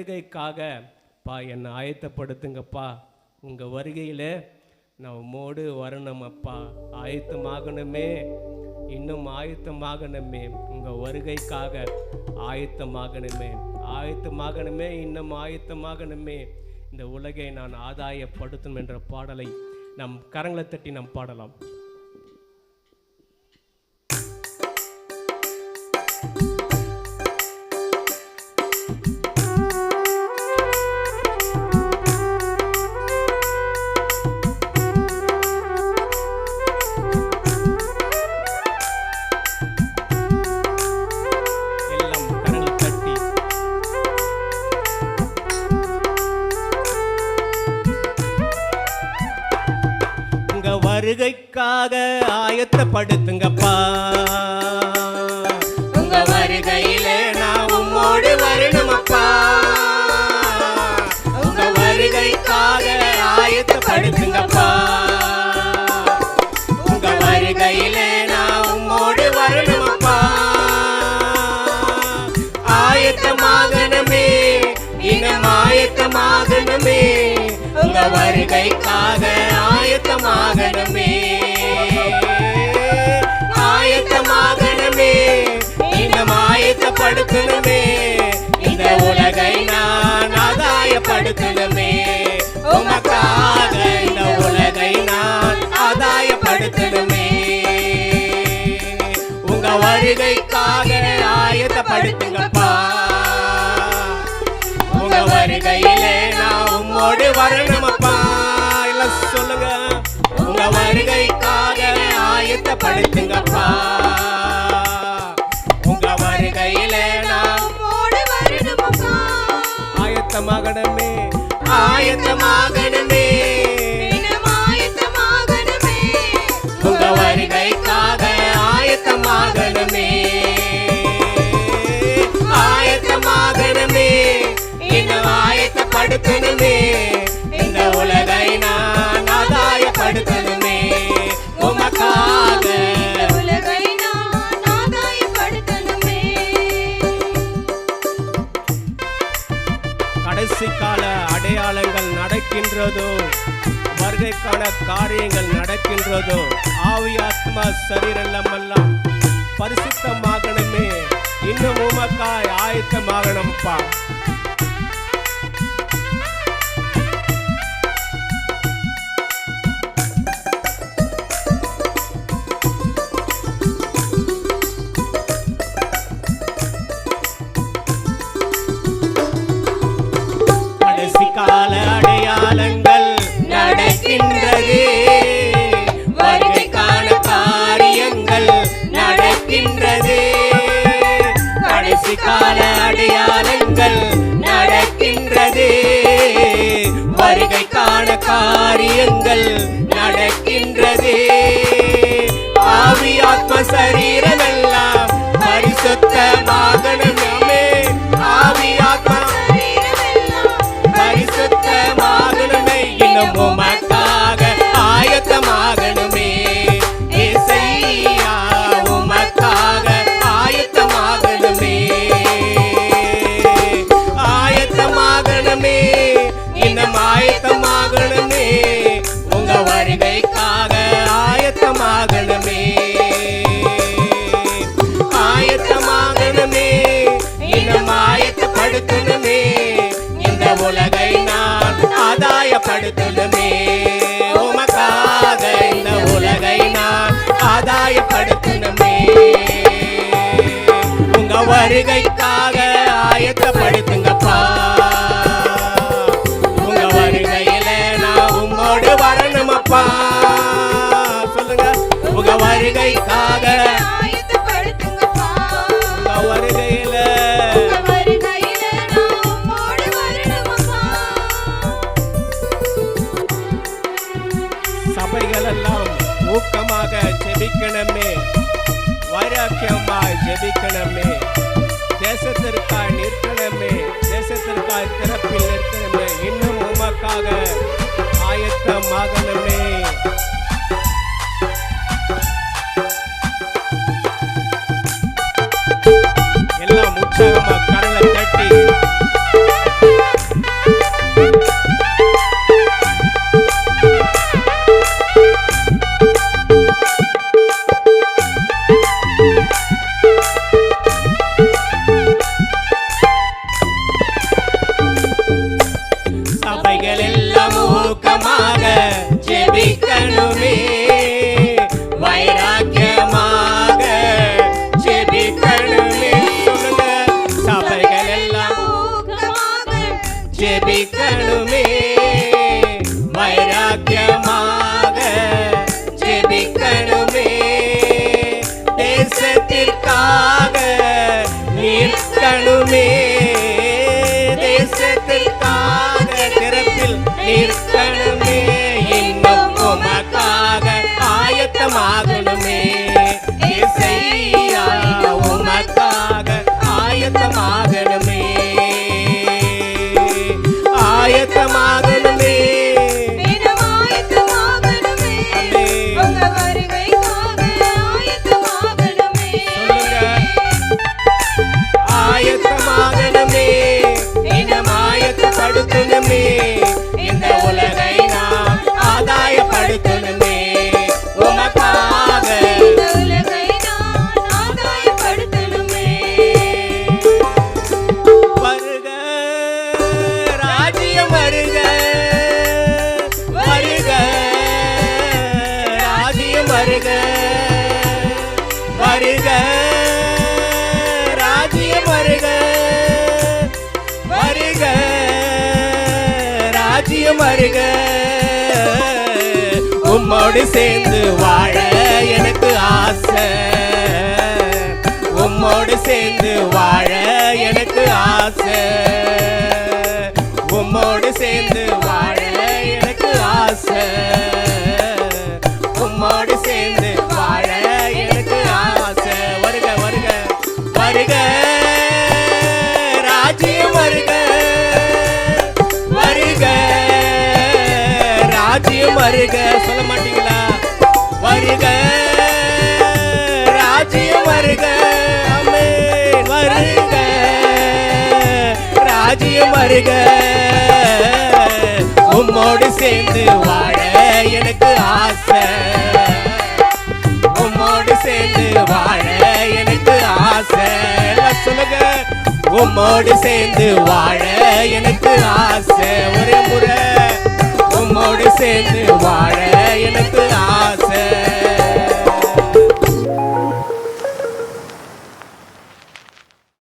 வருகைக்காக பா என்னை ஆயத்தப்படுத்துங்கப்பா. உங்கள் வருகையில் நான் உம்மோடு வரணும் அப்பா ஆயத்தமாகணுமே. இன்னும் ஆயத்தமாகணுமே. உங்கள் வருகைக்காக ஆயத்தமாகணுமே. ஆயத்தமாகணுமே இன்னும் ஆயத்தமாகணுமே. இந்த உலகை நான் ஆதாயப்படுத்தணும் என்ற பாடலை நம் கரங்களை தட்டி நாம் பாடலாம். வருகைக்காக ஆயத்தப்படுத்துங்கப்பா. உங்க வருகையில நான் உம்மோடு வரணுமப்பா. உங்க வருகைக்காக ஆயத்தப்படுத்துங்கப்பா. உங்க வருகையில நான் உம்மோடு வரணுமப்பா. ஆயத்தமாகணுமே இனம் ஆயத்தமாகணுமே உங்க வருகைக்காக ஆயத்தமாகணுமே ஆயத்தமாகணுமே. ஆதாயப்படுத்தணுமே உமக்காக இந்த உலகை நான் ஆதாயப்படுத்தணுமே உங்க வருகைக்காக ஆயத்தப்படுத்துங்கப்பா. உங்க வருகையில நான் உம்மோடு வரணுமப்பா. எல்லாம் சொல்லுங்க. உங்க வருகைக்காக ஆயத்தப்படுத்துங்கப்பா. கடைசி கால அடையாளங்கள் நடக்கின்றதோ வருகைக்கான காரியங்கள் நடக்கின்றதோ ஆவி ஆத்மா சரீரெல்லாம் பரிசுத்தமாகணுமே. இன்னும் உமக்காய் ஆயத்தமாகணும்ப்பா கடைசி கால அடையாளங்கள் நடக்கின்றது. வருகைக்கான காரியங்கள் நடக்கின்றது. ஆவி ஆத்ம சரீரமெல்லாம் ஆதாயப்படுத்தணுமே. இந்த உலகை நான் ஆதாயப்படுத்தணுமே. உமக்காக இந்த உலகை நான் ஆதாயப்படுத்தணுமே. உங்க வருகைக்காக ஆயத்தப்படுத்துங்கப்பா ஜெபிக்கணுமே தேசத்திற்காய் நிற்கணுமே. தேசத்திற்காய் திறப்பில் நிற்கணுமே. இன்னும் உமக்காக ஆயத்தமாகணுமே. Peace. வருக. உம்மோடு சேர்ந்து வாழ எனக்கு ஆசை. உம்மோடு சேர்ந்து வாழ எனக்கு ஆசை. உம்மோடு சேர்ந்து வருக. உம்மோடு சேர்ந்து வாழ எனக்கு ஆசை. உம்மோடு சேர்ந்து வாழ எனக்கு ஆசை. சொல்லுங்க. உம்மோடு சேர்ந்து வாழ எனக்கு ஆசை. ஒரே முறை. உம்மோடு சேர்ந்து வாழ எனக்கு ஆசை.